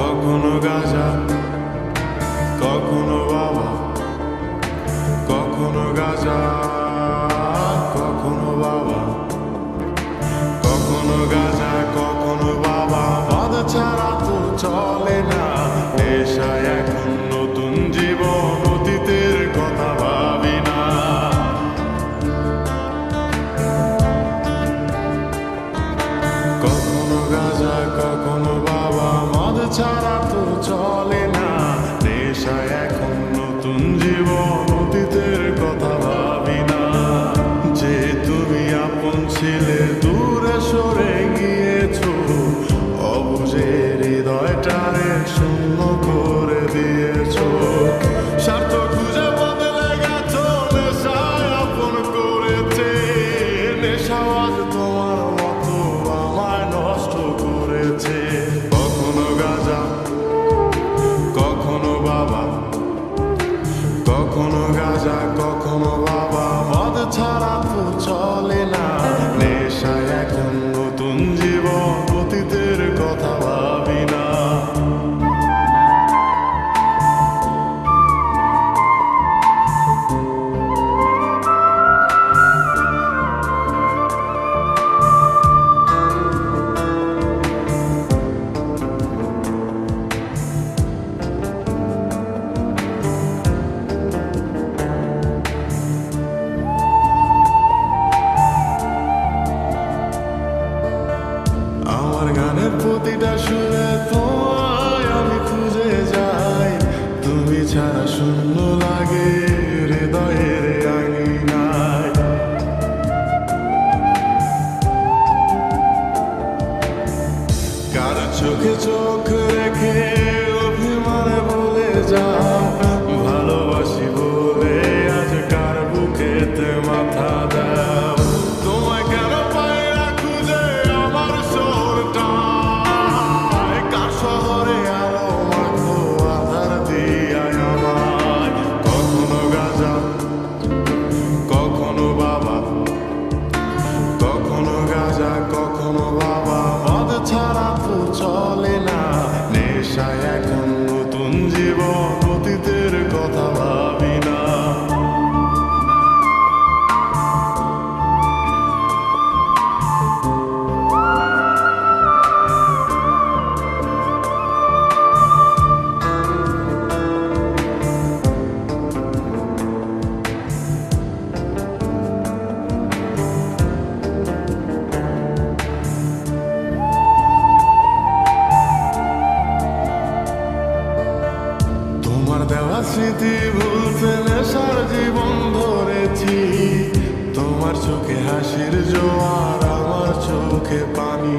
কখনো গাজা কখনো বাবা কখনো গাজা। শূন্য করে দিয়েছ। আপন করেছে। তোমার মতো নষ্ট করেছে। গাজা, কখনো বাবা গাজা, কখনো বাবা। মদ ছাড়া তো চলে না, নেশায় শূন্য লাগে হৃদয়ের আঙিনায়। কার চোখে চোখ রেখে অভিমানে বলে যা ভালোবাসি বলে আজ কার বুকেতে মাথা দেয়? দেওয়া স্মৃতি ভুলতে সারা জীবন ধরেছি। তোমার চোখে হাসির জোয়ার আমার চোখে পানি।